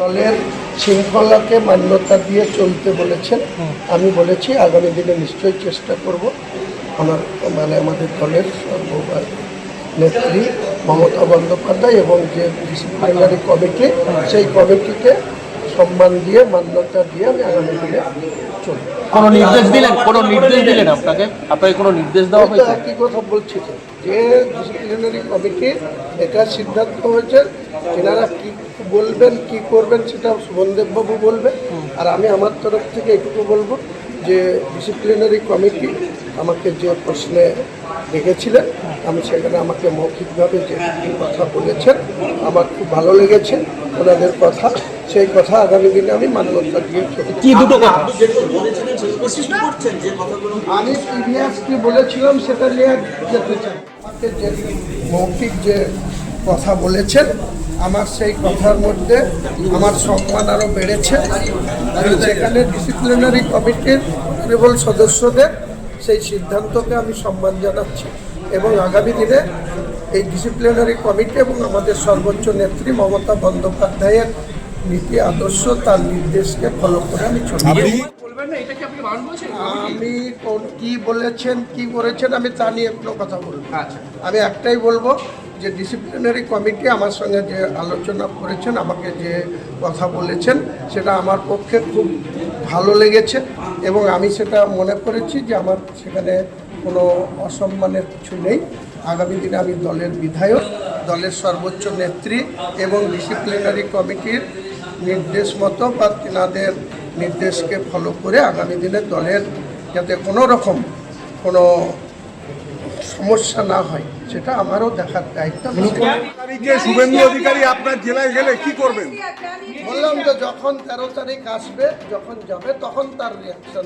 দলের শৃঙ্খলাকে মান্যতা দিয়ে চলতে বলেছেন। আমি বলেছি আগামী দিনে নিশ্চয়ই চেষ্টা করব। আমার মানে আমাদের দলের সর্ববার নেত্রী মমতা বন্দ্যোপাধ্যায় এবং যে ডিসিপ্লিনারি কমিটি সেই কমিটিকে সম্মান দিয়ে মান্যতা দিয়ে আমি আগামী দিনে চলব। কোনো নির্দেশ দিলেন? কোনো নির্দেশ দিলেন আপনাকে? আপনাকে কোনো নির্দেশ দেওয়া হয়েছে? একই কথা বলছি যে ডিসিপ্লিনারি কমিটি এটা সিদ্ধান্ত হয়েছে এনারা কি বলবেন কি করবেন সেটা সুমনদেববাবু বলবে। আর আমি আমার তরফ থেকে এটুকু বলব যে ডিসিপ্লিনারি কমিটি আমাকে যে প্রশ্নে ডেকেছিলেন আমি সেখানে আমাকে মৌখিকভাবে যে কথা বলেছেন আমার খুব ভালো লেগেছে ওনাদের কথা। সেই কথা আগামী দিনে আমি মান্যতা দিয়ে কি দুটো কথা? আমি প্রিভিয়াসলি বলেছিলাম সেটা নিয়ে যেতে চাই। আমাকে যে মৌখিক যে কথা বলেছেন। আমার সেই কথার মধ্যে আমার সম্মান আরও বেড়েছে। সেখানে ডিসিপ্লিনারি কমিটির কেবল সদস্যদের সেই সিদ্ধান্তকে আমি সম্মান জানাচ্ছি এবং আগামী দিনে এই ডিসিপ্লিনারি কমিটি এবং আমাদের সর্বোচ্চ নেত্রী মমতা বন্দ্যোপাধ্যায়ের নীতি আদর্শ তার নির্দেশকে ফলো করে আমি চলি আমি কোন- কি বলেছেন কি করেছেন আমি তা নিয়ে কোনো কথা বলব না। আমি একটাই বলব যে ডিসিপ্লিনারি কমিটি আমার সঙ্গে যে আলোচনা করেছেন, আমাকে যে কথা বলেছেন, সেটা আমার পক্ষে খুব ভালো লেগেছে এবং আমি সেটা মনে করেছি যে আমার সেখানে কোনো অসম্মানের কিছু নেই। আগামী দিনে আমি দলের বিধায়ক, দলের সর্বোচ্চ নেত্রী এবং ডিসিপ্লিনারি কমিটির নির্দেশ মতো বা তিনাদের নির্দেশকে ফলো করে আগামী দিনে দলের যাতে কোনো রকম কোনো সমস্যা না হয় সেটা আমারও দেখার দায়িত্ব শুভেন্দু অধিকারী আপনার জেলায় গেলে কি করবেন? বললাম যে যখন তেরো তারিখ আসবে যখন যাবে তখন তার রিয়াকশন